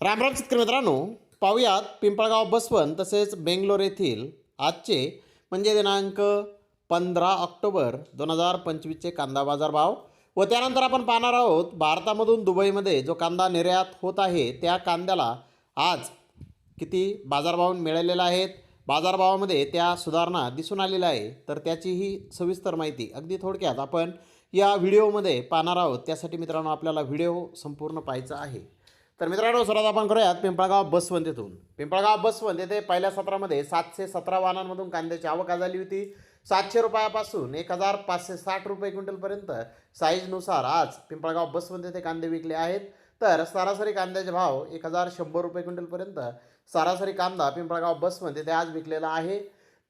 रामराम शेतकरी मित्रांनो पाहुयात पिंपळगाव बसवण तसेच बेंगलोर येथील आजचे म्हणजे दिनांक पंधरा ऑक्टोबर दोन हजार पंचवीसचे कांदा बाजार भाव व त्यानंतर आपण पाहणार आहोत भारतामधून दुबईमध्ये जो कांदा निर्यात होत आहे त्या कांद्याला आज किती बाजारभाव मिळालेला आहेत? बाजारभावामध्ये त्या सुधारणा दिसून आलेल्या आहे. तर त्याचीही सविस्तर माहिती अगदी थोडक्यात आपण या व्हिडिओमध्ये पाहणार आहोत. त्यासाठी मित्रांनो आपल्याला व्हिडिओ संपूर्ण पाहायचा आहे. तर मित्रांनो सर्वात आपण करूयात पिंपळगाव बसवंत येथून पिंपळगाव बसवंत येथे पहिल्या सत्रामध्ये सातशे सतरा वाहनांमधून कांद्याची आवक झाली होती. सातशे रुपयापासून एक हजार पाचशे साठ रुपये क्विंटलपर्यंत साईजनुसार आज पिंपळगाव बसवंत येथे कांदे विकले आहेत. तर सरासरी कांद्याचे भाव एक हजार शंभर रुपये क्विंटलपर्यंत सरासरी कांदा पिंपळगाव बसवंत येथे आज विकलेला आहे.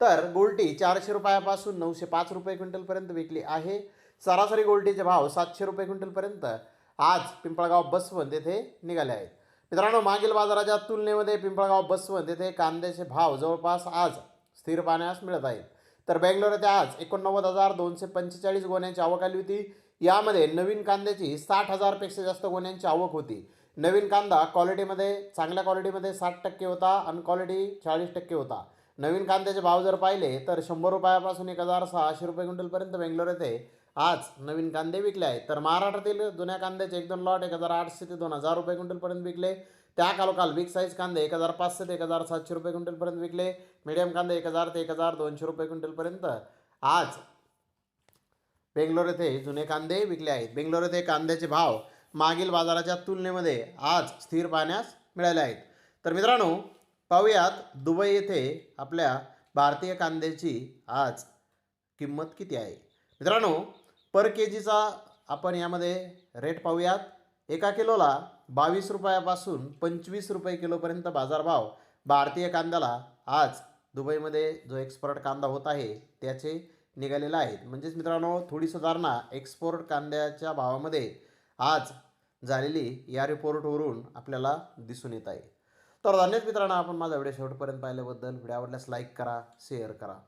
तर गोल्टी चारशे रुपयापासून नऊशे पाच रुपये क्विंटलपर्यंत विकली आहे. सरासरी गोल्टीचे भाव सातशे रुपये क्विंटलपर्यंत आज पिंपळगाव बसवंत येथे निघाले आहेत. मित्रांनो मागील बाजाराच्या तुलनेमध्ये पिंपळगाव बसवंत येथे कांद्याचे भाव जवळपास आज स्थिर पाहण्यास मिळत आहेत. तर बेंगलोर येथे आज एकोणनव्वद हजार दोनशे पंचेचाळीस गोण्यांची आवक आली होती. यामध्ये नवीन कांद्याची साठ हजारपेक्षा जास्त गोण्यांची आवक होती. नवीन कांदा क्वालिटीमध्ये चांगल्या क्वालिटीमध्ये साठ टक्के होता आणि क्वालिटी चाळीस टक्के होता. नवीन कांद्याचे भाव जर पाहिले तर शंभर रुपयापासून एक हजार सहाशे रुपये क्विंटलपर्यंत बेंगलोर येथे आज नवीन कांदे विकले आहेत. तर महाराष्ट्रातील जुन्या कांद्याचे एक दोन लॉट एक हजार आठशे ते दोन हजार रुपये क्विंटलपर्यंत विकले. त्या कालोकाल बिग साईज कांदे एक हजार पाचशे ते एक हजार सातशे रुपये क्विंटलपर्यंत विकले. मीडियम कांदे एक हजार ते एक हजार दोनशे रुपये क्विंटलपर्यंत. आज बेंगलोर येथे जुने कांदे विकले आहेत. बेंगलोर येथे कांद्याचे भाव मागील बाजाराच्या तुलनेमध्ये आज स्थिर पाहण्यास मिळाले आहेत. तर मित्रांनो पाहूयात दुबई येथे आपल्या भारतीय कांद्याची आज किंमत किती आहे? मित्रांनो पर के जीचा आपण यामध्ये रेट पाहूयात. एका किलोला बावीस रुपयापासून पंचवीस रुपये किलोपर्यंत बाजारभाव. भारतीय कांद्याला आज दुबईमध्ये जो एक्सपोर्ट कांदा होत आहे त्याचे निघालेला आहेत. म्हणजेच मित्रांनो थोडी सुधारणा एक्सपोर्ट कांद्याच्या भावामध्ये आज झालेली या रिपोर्टवरून आपल्याला दिसून येत आहे. तर धन्यवाद मित्रांनो आपण माझा व्हिडिओ शेवटपर्यंत पाहिल्याबद्दल. व्हिडिओ आवडल्यास लाईक करा शेअर करा.